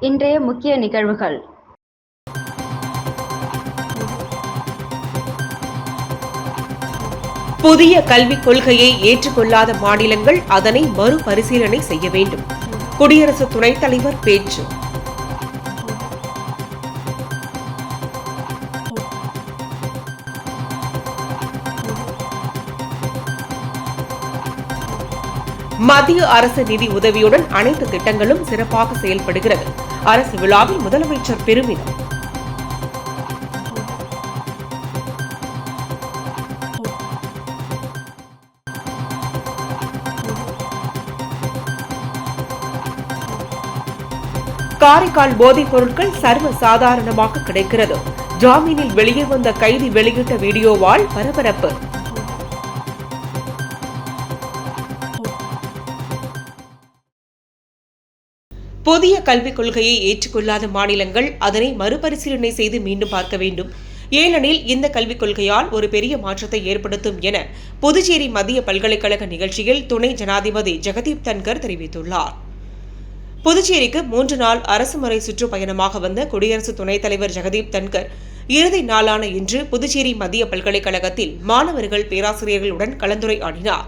இன்றைய முக்கிய நிகழ்வுகள். புதிய கல்விக் கொள்கையை ஏற்றுக்கொள்ளாத மாநிலங்கள் அதனை மறுபரிசீலனை செய்ய வேண்டும். குடியரசு துணைத் தலைவர் பேச்சு. மத்திய அரசு நிதி உதவியுடன் அனைத்து திட்டங்களும் சிறப்பாக செயல்படுகிறது. அரசு விழாவில் முதலமைச்சர் பெருமிதம். காரைக்கால் போதைப் பொருட்கள் சர்வ சாதாரணமாக கிடைக்கிறது. ஜாமீனில் வெளியே வந்த கைதி வெளியிட்ட வீடியோவால் பரபரப்பு. புதிய கல்விக் கொள்கையை ஏற்றுக்கொள்ளாத மாநிலங்கள் அதனை மறுபரிசீலனை செய்து மீண்டும் பார்க்க வேண்டும். ஏனெனில் இந்த கல்விக் கொள்கையால் ஒரு பெரிய மாற்றத்தை ஏற்படுத்தும் என புதுச்சேரி மத்திய பல்கலைக்கழக நிகழ்ச்சியில் துணை ஜனாதிபதி ஜெகதீப் தன்கர் தெரிவித்துள்ளார். புதுச்சேரிக்கு மூன்று நாள் அரசுமுறை சுற்றுப்பயணமாக வந்த குடியரசு துணைத் தலைவர் ஜெகதீப் தன்கர் இறுதி நாளான இன்று புதுச்சேரி மத்திய பல்கலைக்கழகத்தில் மாணவர்கள் பேராசிரியர்களுடன் கலந்துரையாடினார்.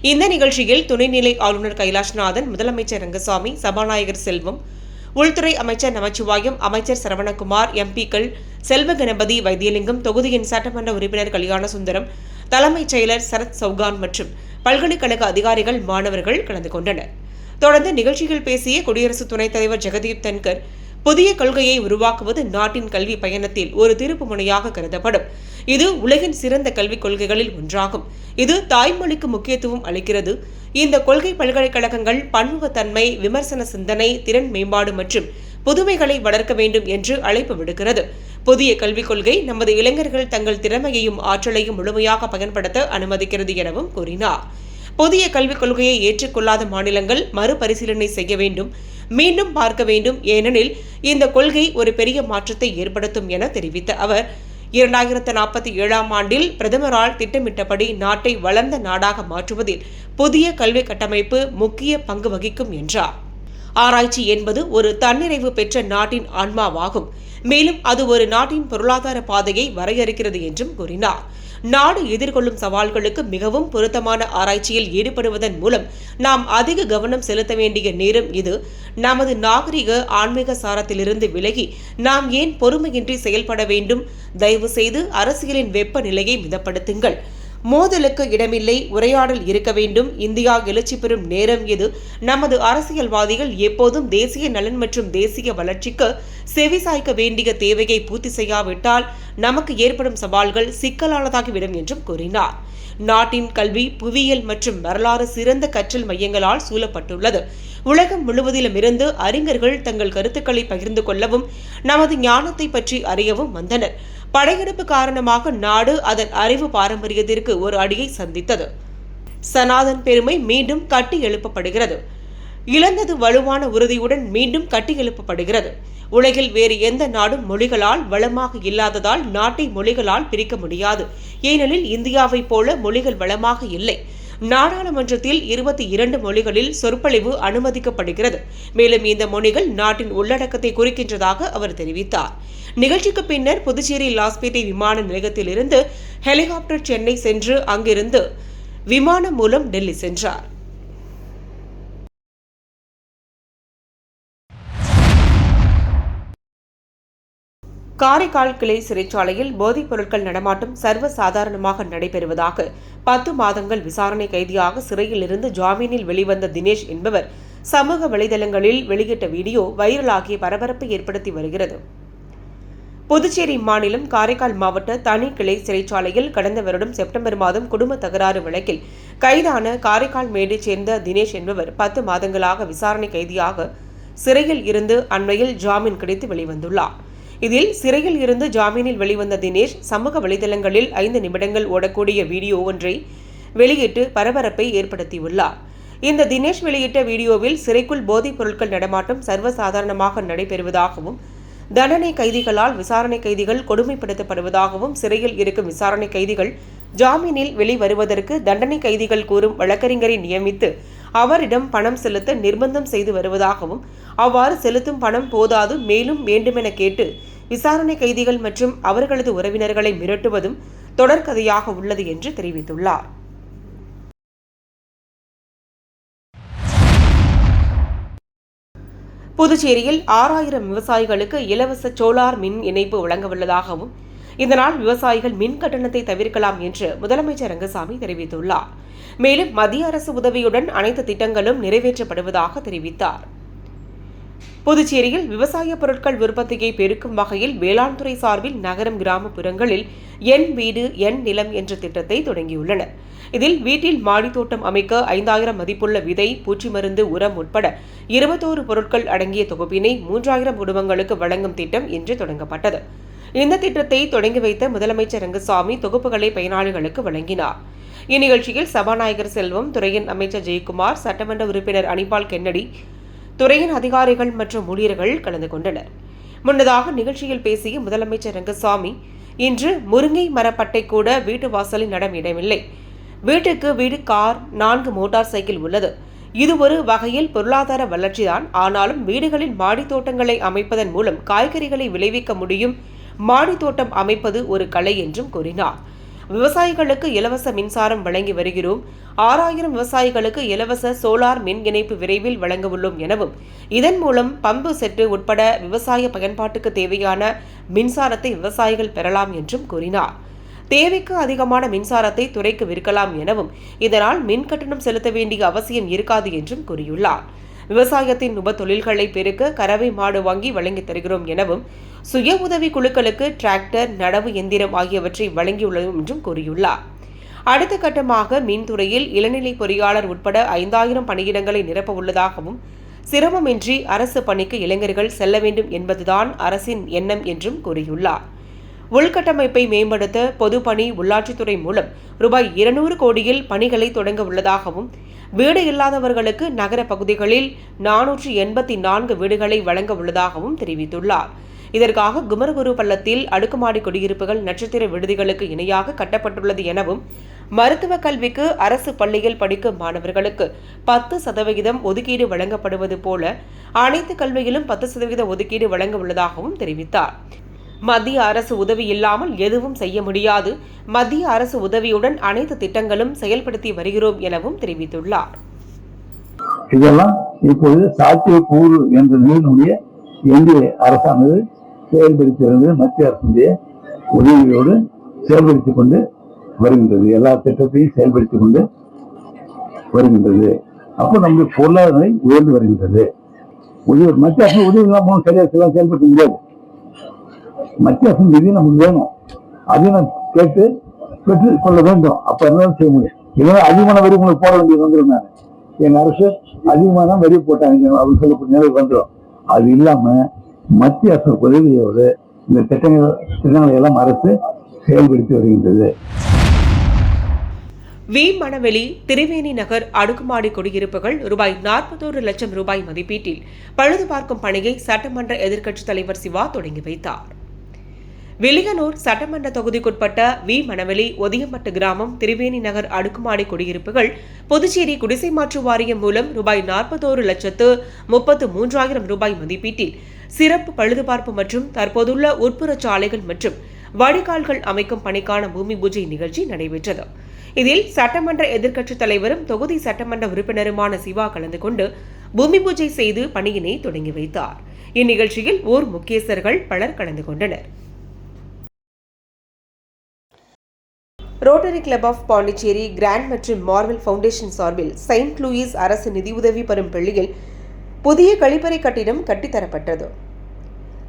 இந்த நிகழ்ச்சியில் துணைநிலை ஆளுநர் கைலாஷ்நாதன் முதலமைச்சர் ரங்கசாமி சபாநாயகர் செல்வம் உள்துறை அமைச்சர் நமச்சிவாயம் அமைச்சர் சரவணகுமார் எம்பிக்கள் செல்வ கணபதி வைத்தியலிங்கம் தொகுதியின் சட்டமன்ற உறுப்பினர் கல்யாண சுந்தரம் தலைமைச் செயலர் சரத் சௌகான் மற்றும் பல்கலைக்கழக அதிகாரிகள் மாணவர்கள் கலந்து கொண்டனர். தொடர்ந்து நிகழ்ச்சியில் பேசிய குடியரசு துணைத் தலைவர் ஜெகதீப் தன்கர் புதிய கொள்கையை உருவாக்குவது நாட்டின் கல்வி பயணத்தில் ஒரு திருப்பு முனையாக கருதப்படும். இது உலகின் சிறந்த கல்விக் கொள்கைகளில் ஒன்றாகும். இது தாய்மொழிக்கு முக்கியத்துவம் அளிக்கிறது. இந்த கொள்கை பல்கலைக்கழகங்கள் பன்முகத்தன்மை விமர்சன சிந்தனை திறன் மேம்பாடு மற்றும் புதுமைகளை வளர்க்க வேண்டும் என்று அழைப்பு விடுக்கிறது. புதிய கல்விக் கொள்கை நமது இளைஞர்கள் தங்கள் திறமையையும் ஆற்றலையும் முழுமையாக பயன்படுத்த அனுமதிக்கிறது எனவும் கூறினார். புதிய கல்விக் கொள்கையை ஏற்றுக்கொள்ளாத மாநிலங்கள் மறுபரிசீலனை செய்ய வேண்டும். மீண்டும் பார்க்க வேண்டும். ஏனெனில் இந்த கொள்கை ஒரு பெரிய மாற்றத்தை ஏற்படுத்தும் என தெரிவித்த அவர் இரண்டாயிரத்து நாற்பத்தி ஏழாம் ஆண்டில் பிரதமரால் திட்டமிட்டபடி நாட்டை வளர்ந்த நாடாக மாற்றுவதில் புதிய கல்வி கட்டமைப்பு முக்கிய பங்கு வகிக்கும் என்றார். ஆராய்ச்சி என்பது ஒரு தன்னிறைவு பெற்ற நாட்டின் ஆன்மாவாகும். மேலும் அது ஒரு நாட்டின் பொருளாதார பாதையை வரையறுக்கிறது என்றும் கூறினார். நாடு எதிர்கொள்ளும் சவால்களுக்கு மிகவும் பொருத்தமான ஆராய்ச்சியில் ஈடுபடுவதன் மூலம் நாம் அதிக கவனம் செலுத்த வேண்டிய நேரம் இது. நமது நாகரிக ஆன்மீக சாரத்திலிருந்து விலகி நாம் ஏன் பொறுமையின்றி செயல்பட வேண்டும்? தயவு செய்து அரசியலின் வெப்பநிலையை மிதப்படுத்துங்கள். மோதலுக்கு இடமில்லை உரையாடல் இருக்க வேண்டும். இந்தியா எழுச்சி பெறும் நேரம் இது. நமது அரசியல்வாதிகள் எப்போதும் தேசிய நலன் மற்றும் தேசிய வளர்ச்சிக்கு செவிசாய்க்க வேண்டிய தேவையை பூர்த்தி செய்யாவிட்டால் நமக்கு ஏற்படும் சவால்கள் சிக்கலானதாகிவிடும் என்றும் கூறினார். நாட்டின் கல்வி புவியியல் மற்றும் வரலாறு சிறந்த கற்றல் மையங்களால் சூழப்பட்டுள்ளது. உலகம் முழுவதிலும் இருந்து அறிஞர்கள் தங்கள் கருத்துக்களை பகிர்ந்து கொள்ளவும் நமது ஞானத்தை பற்றி அறியவும் வந்தனர். படையெடுப்பு காரணமாக நாடு அதன் அறிவு பாரம்பரியத்திற்கு ஒரு அடியை சந்தித்தது. சனாதன் பெருமை மீண்டும் கட்டி எழுப்பப்படுகிறது. இழந்தது வலுவான உறுதியுடன் மீண்டும் கட்டி எழுப்பப்படுகிறது. உலகில் வேறு எந்த நாடும் மொழிகளால் வளமாக இல்லாததால் நாட்டை மொழிகளால் பிரிக்க முடியாது. ஏனெனில் இந்தியாவைப் போல மொழிகள் வளமாக இல்லை. நாடாளுமன்றத்தில் இருபத்தி இரண்டு மொழிகளில் சொற்பொழிவு அனுமதிக்கப்படுகிறது. மேலும் இந்த மொழிகள் நாட்டின் உள்ளடக்கத்தை குறிக்கின்றதாக அவர் தெரிவித்தார். நிகழ்ச்சிக்கு பின்னர் புதுச்சேரி லாஸ்பேட்டை விமான நிலையத்திலிருந்து ஹெலிகாப்டர் சென்னை சென்று அங்கிருந்து விமானம் மூலம் டெல்லி சென்றார். காரைக்கால் கிளை சிறைச்சாலையில் போதைப் பொருட்கள் நடமாட்டம் சர்வ சாதாரணமாக நடைபெறுவதாக பத்து மாதங்கள் விசாரணை கைதியாக சிறையில் இருந்து ஜாமீனில் வெளிவந்த தினேஷ் என்பவர் சமூக வலைதளங்களில் வெளியிட்ட வீடியோ வைரலாகி பரபரப்பை ஏற்படுத்தி வருகிறது. புதுச்சேரி மாநிலம் காரைக்கால் மாவட்ட தனி கிளை சிறைச்சாலையில் கடந்த வருடம் செப்டம்பர் மாதம் குடும்ப தகராறு வழக்கில் கைதான காரைக்கால் மேடைச் சேர்ந்த தினேஷ் என்பவர் பத்து மாதங்களாக விசாரணை கைதியாக சிறையில் இருந்து அண்மையில் ஜாமீன் கிடைத்து வெளிவந்துள்ளார். இதில் சிறையில் இருந்து ஜாமீனில் வெளிவந்த தினேஷ் சமூக வலைதளங்களில் ஐந்து நிமிடங்கள் ஓடக்கூடிய வீடியோ ஒன்றை வெளியிட்டு பரபரப்பை ஏற்படுத்தியுள்ளார். இந்த தினேஷ் வெளியிட்ட வீடியோவில் சிறைக்குள் போதைப் பொருட்கள் நடமாட்டம் சர்வசாதாரணமாக நடைபெறுவதாகவும் தண்டனை கைதிகளால் விசாரணை கைதிகள் கொடுமைப்படுத்தப்படுவதாகவும் சிறையில் இருக்கும் விசாரணை கைதிகள் ஜாமீனில் வெளிவருவதற்கு தண்டனை கைதிகள் கூறும் வழக்கறிஞரை நியமித்து அவரிடம் பணம் செலுத்த நிர்பந்தம் செய்து வருவதாகவும் அவ்வாறு செலுத்தும் பணம் போதாது மேலும் வேண்டுமென கேட்டு விசாரணை கைதிகள் மற்றும் அவர்களது உறவினர்களை மிரட்டுவதும் தொடர்கதையாக உள்ளது என்று தெரிவித்துள்ளார். புதுச்சேரியில் ஆறாயிரம் விவசாயிகளுக்கு இலவச சோலார் மின் இணைப்பு வழங்கவுள்ளதாகவும் இதனால் விவசாயிகள் மின் கட்டணத்தை தவிர்க்கலாம் என்று முதலமைச்சர் ரங்கசாமி தெரிவித்துள்ளார். மேலும் மத்திய அரசு உதவியுடன் அனைத்து திட்டங்களும் நிறைவேற்றப்படுவதாக தெரிவித்தார். புதுச்சேரியில் விவசாய பொருட்கள் உற்பத்தியை பெருக்கும் வகையில் வேளாண் துறை சார்பில் நகரம் கிராமப்புறங்களில் என் வீடு என் நிலம் என்ற திட்டத்தை தொடங்கியுள்ளனர். இதில் வீட்டில் மாடித் தோட்டம் அமைக்க ஐந்தாயிரம் மதிப்புள்ள விதை பூச்சி மருந்து உரம் உட்பட இருபத்தோரு பொருட்கள் அடங்கிய தொகுப்பினை மூன்றாயிரம் குடும்பங்களுக்கு வழங்கும் திட்டம் இன்று தொடங்கப்பட்டது. இந்த திட்டத்தை தொடங்கி வைத்த முதலமைச்சர் ரங்கசாமி தொகுப்புகளை பயனாளிகளுக்கு வழங்கினார். இந்நிகழ்ச்சியில் சபாநாயகர் செல்வம் துறையின் அமைச்சர் ஜெயக்குமார் சட்டமன்ற உறுப்பினர் அனிபால் கென்னடி துறையின் அதிகாரிகள் மற்றும் ஊழியர்கள் கலந்து கொண்டனர். முன்னதாக நிகழ்ச்சியில் பேசிய முதலமைச்சர் ரங்கசாமி இன்று முருங்கை மரப்பட்டை கூட வீட்டு வாசலில் நடம் இடமில்லை வீட்டுக்கு வீடு கார் நான்கு மோட்டார் சைக்கிள் உள்ளது. இது ஒரு வகையில் பொருளாதார வளர்ச்சிதான். ஆனாலும் வீடுகளில் மாடித் தோட்டங்களை அமைப்பதன் மூலம் காய்கறிகளை விளைவிக்க முடியும். மாடித்தோட்டம் அமைப்பது ஒரு கலை என்றும் கூறினார். விவசாயிகளுக்கு இலவச மின்சாரம் வழங்கி வருகிறோம். ஆறாயிரம் விவசாயிகளுக்கு இலவச சோலார் மின் இணைப்பு விரைவில் வழங்க உள்ளோம் எனவும் இதன் மூலம் பம்பு செட்டு உட்பட விவசாய பயன்பாட்டுக்கு தேவையான மின்சாரத்தை விவசாயிகள் பெறலாம் என்றும் கூறினார். தேவைக்கு அதிகமான மின்சாரத்தை துறைக்கு விற்கலாம் எனவும் இதனால் மின் கட்டணம் செலுத்த வேண்டிய அவசியம் இருக்காது என்றும் கூறியுள்ளார். விவசாயத்தின் உப தொழில்களை பெருக்க கறவை மாடு வாங்கி வழங்கி தருகிறோம் எனவும் சுய உதவி குழுக்களுக்கு டிராக்டர் நடவு எந்திரம் ஆகியவற்றை வழங்கியுள்ளோம் என்றும் கூறியுள்ளார். அடுத்த கட்டமாக மின்துறையில் இளநிலை பொறியாளர் உட்பட ஐந்தாயிரம் பணியிடங்களை நிரப்ப உள்ளதாகவும் சிரமமின்றி அரசு பணிக்கு இளைஞர்கள் செல்ல வேண்டும் என்பதுதான் அரசின் எண்ணம் என்றும் கூறியுள்ளார். உள்கட்டமைப்பை மேம்படுத்த பொதுப்பணி உள்ளாட்சித்துறை மூலம் ரூபாய் இருநூறு கோடியில் பணிகளை தொடங்க உள்ளதாகவும் வீடு இல்லாதவர்களுக்கு நகர பகுதிகளில் நானூற்றி எண்பத்தி நான்கு வீடுகளை வழங்க உள்ளதாகவும் தெரிவித்துள்ளார். இதற்காக குமரகுரு பள்ளத்தில் அடுக்குமாடி குடியிருப்புகள் நட்சத்திர விடுதிகளுக்கு இணையாக கட்டப்பட்டுள்ளது எனவும் மருத்துவ கல்விக்கு அரசு பள்ளியில் படிக்கும் மாணவர்களுக்கு பத்து சதவிகிதம் ஒதுக்கீடு வழங்கப்படுவது போல அனைத்து கல்வியிலும் பத்து சதவீத ஒதுக்கீடு வழங்க உள்ளதாகவும் தெரிவித்தார். மத்திய அரசு உதவி இல்லாமல் எதுவும் செய்ய முடியாது. மத்திய அரசு உதவியுடன் அனைத்து திட்டங்களும் செயல்படுத்தி வருகிறோம் எனவும் தெரிவித்துள்ளார். இதெல்லாம் இப்பொழுது சாத்தியக்கூறு என்ற நிலையினுடைய இந்திய அரசானது செயல்படுத்தி வருகிறது. மத்திய அரசுடைய உதவியோடு செயல்படுத்திக் கொண்டு வருகின்றது. எல்லா திட்டத்தையும் செயல்படுத்திக் கொண்டு வருகின்றது. அப்போ நம்முடைய பொருளாதார நிலை உயர்ந்து வருகின்றது. உதவி மத்திய அரசு உதவி இல்லாமல் செயல்படுத்த முடியாது. மத்திய அரசு நிதி நமக்கு வேணும். அதையும் நான் கேட்டு பெற்று கொள்ள வேண்டும். அப்ப என்ன செய்ய முடியும். இதனால அதிகமான வரி உங்களுக்கு போட வேண்டியது வந்துடும் நான். எங்க அரசு அதிகமான வரி போட்டாங்க. அப்படின்னு சொல்லக்கூடிய நிலை வந்துடும் அது இல்லாம மத்திய அரசு உதவியோடு இந்த திட்டங்கள் திட்டங்களை எல்லாம் அரசு செயல்படுத்தி வருகின்றது. வி மணவெளி திரிவேணி நகர் அடுக்குமாடி குடியிருப்புகள் ரூபாய் நாற்பத்தோரு லட்சம் ரூபாய் மதிப்பீட்டில் பழுது பார்க்கும் பணியை சட்டமன்ற எதிர்க்கட்சித் தலைவர் சிவா தொடங்கி வைத்தார். வில்லியனூர் சட்டமன்ற தொகுதிக்குட்பட்ட வி. மணவெளி ஒதியம்பட்டு கிராமம் திரிவேணி நகர் அடுக்குமாடி குடியிருப்புகள் புதுச்சேரி குடிசை மாற்று வாரியம் மூலம் ரூபாய் நாற்பத்தோரு லட்சத்து முப்பத்து மூன்றாயிரம் ரூபாய் மதிப்பீட்டில் சிறப்பு பழுதுபார்ப்பு மற்றும் தற்போதுள்ள உட்புற சாலைகள் மற்றும் வடிகால்கள் அமைக்கும் பணிக்கான பூமி பூஜை நிகழ்ச்சி நடைபெற்றது. இதில் சட்டமன்ற எதிர்க்கட்சித் தலைவரும் தொகுதி சட்டமன்ற உறுப்பினருமான சிவா கலந்து கொண்டு பூமி பூஜை செய்து பணியினை தொடங்கி வைத்தார். இந்நிகழ்ச்சியில் ஊர் முக்கியஸ்தர்கள் பலர் கலந்து கொண்டனர். Rotary club of Pondicherry grand மற்றும் மார்வல் ஃபவுண்டேஷன் சார்பில் செயின்ட் லூயிஸ் அரசு நிதியுதவி பெறும் பள்ளியில் புதிய கழிப்பறை கட்டிடம் கட்டித்தரப்பட்டது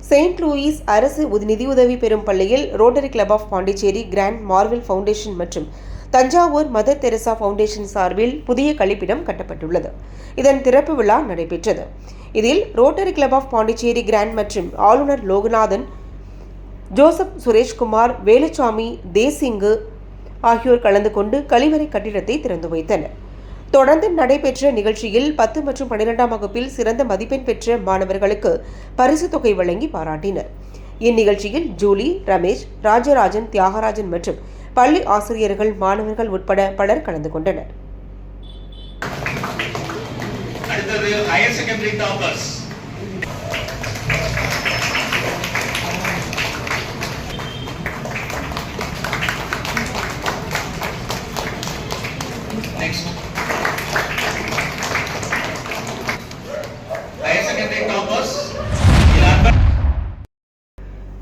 செயின்ட் லூயிஸ் அரசு நிதியுதவி பெறும் பள்ளியில் Rotary club of Pondicherry grand Marvel foundation மற்றும் தஞ்சாவூர் மதர் தெரசா ஃபவுண்டேஷன் சார்பில் புதிய கழிப்பிடம் கட்டப்பட்டுள்ளது. இதன் திறப்பு விழா நடைபெற்றது. இதில் Rotary club of Pondicherry grand மற்றும் ஆளுநர் லோகநாதன் ஜோசப் சுரேஷ்குமார் வேலுச்சாமி தேசிங்கு ஆகியோர் கலந்து கொண்டு கழிவறை கட்டிடத்தை திறந்து வைத்தனர். தொடர்ந்து நடைபெற்ற நிகழ்ச்சியில் பத்து மற்றும் பன்னிரெண்டாம் வகுப்பில் சிறந்த மதிப்பெண் பெற்ற மாணவர்களுக்கு பரிசுத் தொகை வழங்கி பாராட்டினர். இந்நிகழ்ச்சியில் ஜூலி ரமேஷ் ராஜராஜன் தியாகராஜன் மற்றும் பள்ளி ஆசிரியர்கள் மாணவர்கள் உட்பட பலர் கலந்து கொண்டனர். அடுத்தது higher secondary toppers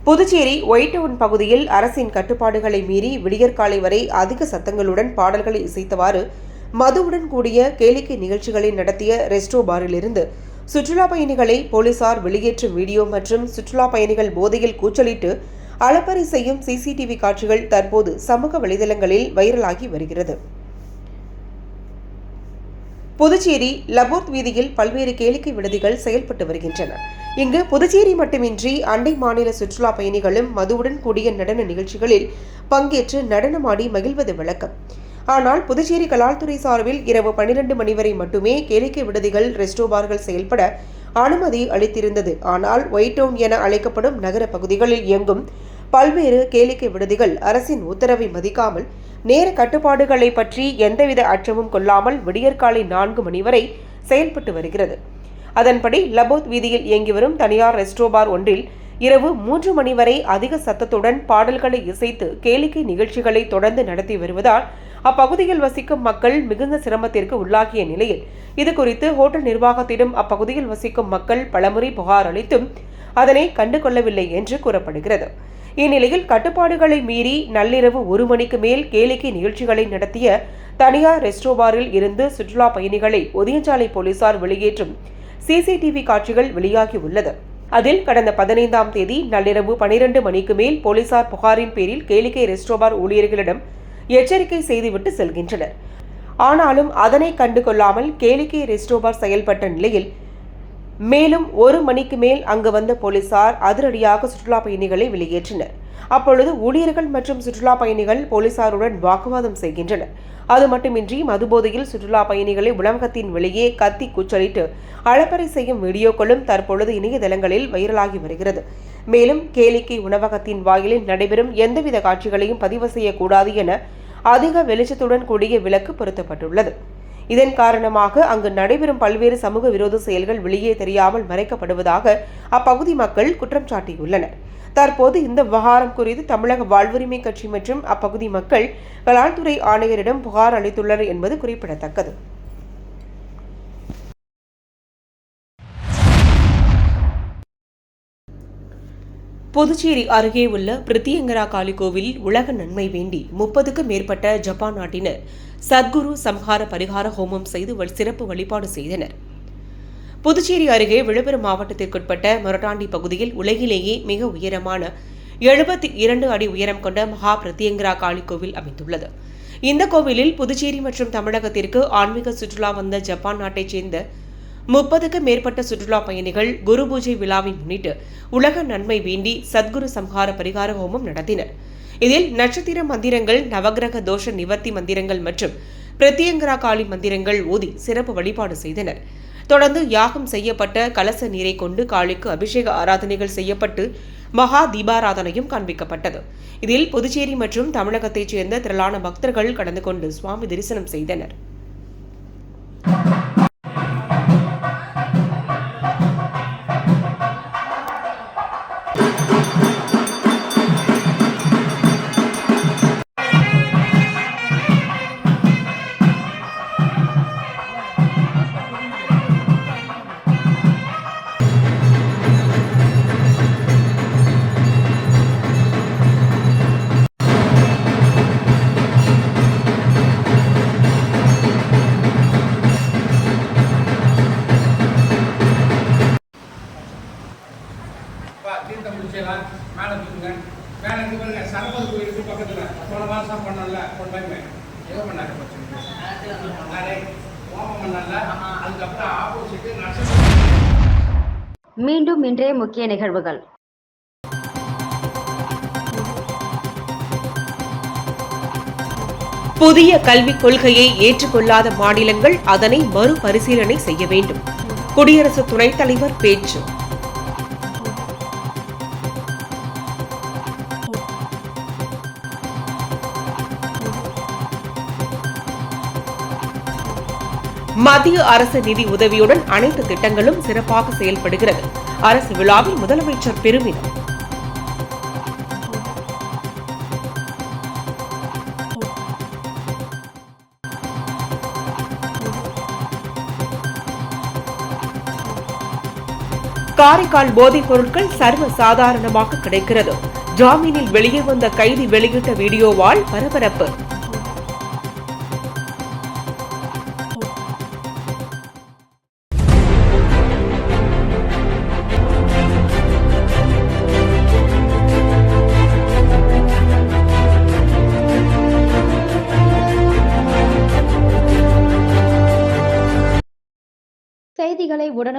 Puducherry white town பகுதியில் அரசின் கட்டுப்பாடுகளை மீறி விடியற்காலை வரை அதிக சத்தங்களுடன் பாடல்களை இசைத்தவாறு மதுவுடன் கூடிய கேளிக்கை நிகழ்ச்சிகளை நடத்திய ரெஸ்டோ பாரிலிருந்து சுற்றுலா பயணிகளை போலீசார் வெளியேற்றும் வீடியோ மற்றும் சுற்றுலா பயணிகள் போதையில் கூச்சலிட்டு அளப்பறை செய்யும் சிசிடிவி காட்சிகள் தற்போது சமூக வலைதளங்களில் வைரலாகி வருகிறது. புதுச்சேரி லபோர்த் வீதியில் பல்வேறு கேளிக்கை விடுதிகள் செயல்பட்டு வருகின்றன. இங்கு புதுச்சேரி மட்டுமின்றி அண்டை மாநில சுற்றுலா பயணிகளும் மதுவுடன் கூடிய நடன நிகழ்ச்சிகளில் பங்கேற்று நடனமாடி மகிழ்வது வழக்கம். ஆனால் புதுச்சேரி கலால்துறை சார்பில் இரவு பன்னிரண்டு மணி வரை மட்டுமே கேளிக்கை விடுதிகள் ரெஸ்டோபார்கள் செயல்பட அனுமதி அளித்திருந்தது. ஆனால் ஒயிட் டவுன் என அழைக்கப்படும் நகர பகுதிகளில் இயங்கும் பல்வேறு கேளிக்கை விடுதிகள் அரசின் உத்தரவை மதிக்காமல் நேர கட்டுப்பாடுகளை பற்றி எந்தவித அச்சமும் கொள்ளாமல் விடியற்காலை நான்கு மணி வரை செயல்பட்டு வருகிறது. அதன்படி லபோத் வீதியில் இயங்கி வரும் தனியார் ரெஸ்டோபார் ஒன்றில் இரவு மூன்று மணி வரை அதிக சத்தத்துடன் பாடல்களை இசைத்து கேளிக்கை நிகழ்ச்சிகளை தொடர்ந்து நடத்தி வருவதால் அப்பகுதியில் வசிக்கும் மக்கள் மிகுந்த சிரமத்திற்கு உள்ளாகிய நிலையில் இது குறித்து ஹோட்டல் நிர்வாகத்திடம் அப்பகுதியில் வசிக்கும் மக்கள் பலமுறை புகார் அளித்தும் அதனை கண்டு கொள்ளவில்லை என்று கூறப்படுகிறது. இந்நிலையில் கட்டுப்பாடுகளை மீறி நள்ளிரவு ஒரு மணிக்கு மேல் கேளிக்கை நிகழ்ச்சிகளை நடத்திய தனியார் ரெஸ்டோபாரில் இருந்து சுற்றுலா பயணிகளை ஒதியஞ்சாலை போலீசார் வெளியேற்றும் சிசிடிவி காட்சிகள் வெளியாகி உள்ளது அதில் கடந்த பதினைந்தாம் தேதி நள்ளிரவு பனிரெண்டு மணிக்கு மேல் போலீசார் புகாரின் பேரில் கேளிக்கை ரெஸ்டோபார் ஊழியர்களிடம் எச்சரிக்கை செய்துவிட்டு செல்கின்றனர். ஆனாலும் அதனை கண்டு கொள்ளாமல் கேளிக்கை ரெஸ்டோபார் செயல்பட்ட நிலையில் மேலும் ஒரு மணிக்கு மேல் அங்கு வந்த போலீசார் அதிரடியாக சுற்றுலா பயணிகளை வெளியேற்றினர். அப்பொழுது ஊழியர்கள் மற்றும் சுற்றுலா பயணிகள் போலீசாருடன் வாக்குவாதம் செய்கின்றனர். அது மட்டுமின்றி மதுபோதையில் சுற்றுலா பயணிகளை உணவகத்தின் வெளியே கத்தி கூச்சலிட்டு அளப்பறை செய்யும் வீடியோக்களும் தற்பொழுது இணையதளங்களில் வைரலாகி வருகிறது. மேலும் கேளிக்கை உணவகத்தின் வாயிலில் நடைபெறும் எந்தவித காட்சிகளையும் பதிவு செய்யக்கூடாது என அதிக வெளிச்சத்துடன் கூடிய விலக்கு பொருத்தப்பட்டுள்ளது. இதன் காரணமாக அங்கு நடைபெறும் பல்வேறு சமூக விரோத செயல்கள் வெளியே தெரியாமல் மறைக்கப்படுவதாக அப்பகுதி மக்கள் குற்றம் சாட்டியுள்ளனர். தற்போது இந்த விவகாரம் குறித்து தமிழக வாழ்வுரிமை கட்சி மற்றும் அப்பகுதி மக்கள் கலால்துறை ஆணையரிடம் புகார் அளித்துள்ளனர் என்பது குறிப்பிடத்தக்கது. புதுச்சேரி அருகே உள்ள பிரித்தியங்கரா காளி கோவிலில் உலக நன்மை வேண்டி முப்பதுக்கும் மேற்பட்ட ஜப்பான் நாட்டினர் சத்குரு சம்ஹார பரிகார ஹோமம் செய்து சிறப்பு வழிபாடு செய்தனர். புதுச்சேரி அருகே விழுப்புரம் மாவட்டத்திற்குட்பட்ட மொரட்டாண்டி பகுதியில் உலகிலேயே மிக உயரமான எழுபத்தி இரண்டு அடி உயரம் கொண்ட மகா பிரத்யங்கரா காளி கோவில் அமைந்துள்ளது. இந்த கோவிலில் புதுச்சேரி மற்றும் தமிழகத்திற்கு ஆன்மீக சுற்றுலா வந்த ஜப்பான் நாட்டைச் சேர்ந்த முப்பதுக்கும் மேற்பட்ட சுற்றுலா பயணிகள் குரு பூஜை விழாவை முன்னிட்டு உலக நன்மை வேண்டி சத்குரு சம்ஹார பரிகார ஹோமம் நடத்தினர். இதில் நட்சத்திர மந்திரங்கள் நவக்கிரக தோஷ நிவர்த்தி மந்திரங்கள் மற்றும் பிரத்யங்கரா காளி மந்திரங்கள் ஓதி சிறப்பு வழிபாடு செய்தனர். தொடர்ந்து யாகம் செய்யப்பட்ட கலச நீரை கொண்டு காளிக்கு அபிஷேக ஆராதனைகள் செய்யப்பட்டு மகா தீபாராதனையும் காண்பிக்கப்பட்டது. இதில் புதுச்சேரி மற்றும் தமிழகத்தைச் சேர்ந்த திரளான பக்தர்கள் கலந்து கொண்டு சுவாமி தரிசனம் செய்தனர். மேலே இருந்து பாருங்க சரபல் கோயிலுக்கு பக்கத்தில். போன மாதம் பண்ணல ஒரு டைம் எவ்வளோ பண்ணாரு ஓமம் பண்ணல அதுக்கப்புறம் ஆப்போசிட்டு நட்சத்திரம் மீண்டும் இன்றைய முக்கிய நிகழ்வுகள். புதிய கல்விக் கொள்கையை ஏற்றுக்கொள்ளாத மாநிலங்கள் அதனை மறுபரிசீலனை செய்ய வேண்டும். குடியரசு துணைத் தலைவர் பேச்சு. மத்திய அரசு நிதி உதவியுடன் அனைத்து திட்டங்களும் சிறப்பாக செயல்படுகிறது. அரசு விழாவில் முதலமைச்சர் பெருமிதம். காரைக்கால் போதைப் பொருட்கள் சர்வ சாதாரணமாக கிடைக்கிறது. ஜாமீனில் வெளியே வந்த கைதி வெளியிட்ட வீடியோவால் பரபரப்பு.